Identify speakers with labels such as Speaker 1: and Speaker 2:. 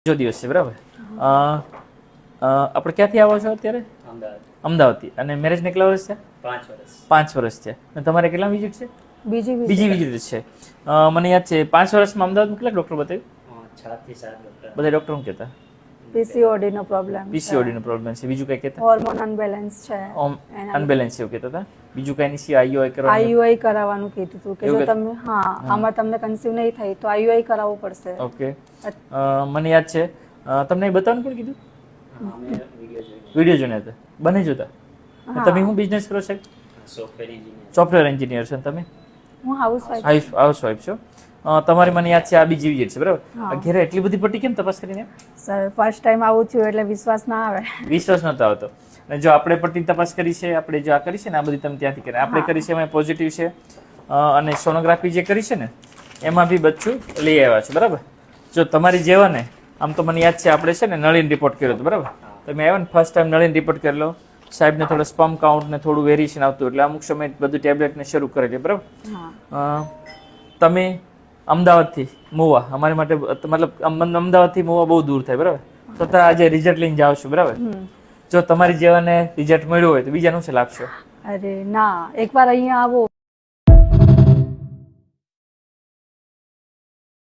Speaker 1: બીજો દિવસ છે બરાબર? અ, અ, આપણે ક્યાંથી આવો છો અત્યારે?
Speaker 2: અમદાવાદ.
Speaker 1: અમદાવાદથી. અને મેરેજને કેટલા વર્ષ છે?
Speaker 2: પાંચ વર્ષ.
Speaker 1: પાંચ વર્ષ છે. અને તમારે કેટલા વિઝિટ છે?
Speaker 3: બીજી વિઝિટ
Speaker 1: બીજી વિઝિટ છે. મને યાદ છે પાંચ વર્ષમાં અમદાવાદમાં કેટલા ડૉક્ટર બતાવ્યું?
Speaker 2: છ થી સાત
Speaker 1: બધા ડૉક્ટર શું કહેતા?
Speaker 3: પીસીઓડી નો પ્રોબ્લેમ
Speaker 1: પીસીઓડી નો પ્રોબ્લેમ છે. બીજું કઈ કહેતા?
Speaker 3: હોર્મોન અનબેલેન્સ છે.
Speaker 1: અનબેલેન્સ એવું કહેતા હતા? બીજું કઈ નહીં આઈઓઆઈ કરવા
Speaker 3: આઈયુઆઈ કરાવવાનું કીધું હતું કે જો તમે હા આમાં તમને કન્સીવ નહીં થઈ તો આઈયુઆઈ કરાવવું પડશે.
Speaker 1: ઓકે. મને યાદ છે. તમને બતાવવાનું કોણ કીધું?
Speaker 2: અમે વીડિયો જોઈને
Speaker 1: વીડિયો જોઈને હતા. બને જોતા. તમે શું બિઝનેસ કરો છો
Speaker 2: સોફ્ટવેર એન્જિનિયર
Speaker 1: સોફ્ટવેર એન્જિનિયર છો તમે?
Speaker 3: હું હાઉસવાઈફ
Speaker 1: હાઉસ હાઉસ વાઇફ છો તમારી મને યાદ છે આ બીજી વિઝિટ છે બરાબર? ઘેરે એટલી બધી પટ્ટી કેમ તપાસ કરીને?
Speaker 3: સર ફર્સ્ટ ટાઈમ આવું થયું એટલે વિશ્વાસ ના આવે.
Speaker 1: વિશ્વાસ નતો આવતો. અને જો આપણે પટ્ટી તપાસ કરી છે આપણે જો આ કરી છે ને આ બધી તમે ત્યાંથી કરી. આપણે કરી છે એમાં પોઝિટિવ છે. અને સોનોગ્રાફી જે કરી છે ને એમાં બી બચ્ચું લઈ આવ્યા છે બરાબર? જો તમારી જેવા ને આમ તો મને યાદ છે આપણે છે ને નળીન રિપોર્ટ કર્યો હતો બરાબર? તમે આવ્યા ને ફર્સ્ટ ટાઈમ નળીન રિપોર્ટ કરેલો સાહેબને થોડો સ્પમ કાઉન્ટ ને થોડું વેરિએશન આવતું એટલે અમુક સમય બધું ટેબ્લેટને શરૂ કરેલી બરાબર? તમે અમદાવાદથી મોવા અમારી માટે મતલબ અમદાવાદથી મોવા બહુ દૂર થાય બરાબર? છતાં આજે રિઝલ્ટ લઈને જાઓ છો બરાબર? જો તમારી જેવાને રિઝલ્ટ મળ્યું હોય તો બીજાનું છે? લાગશે
Speaker 3: અરે ના એકવાર અહીંયા આવો.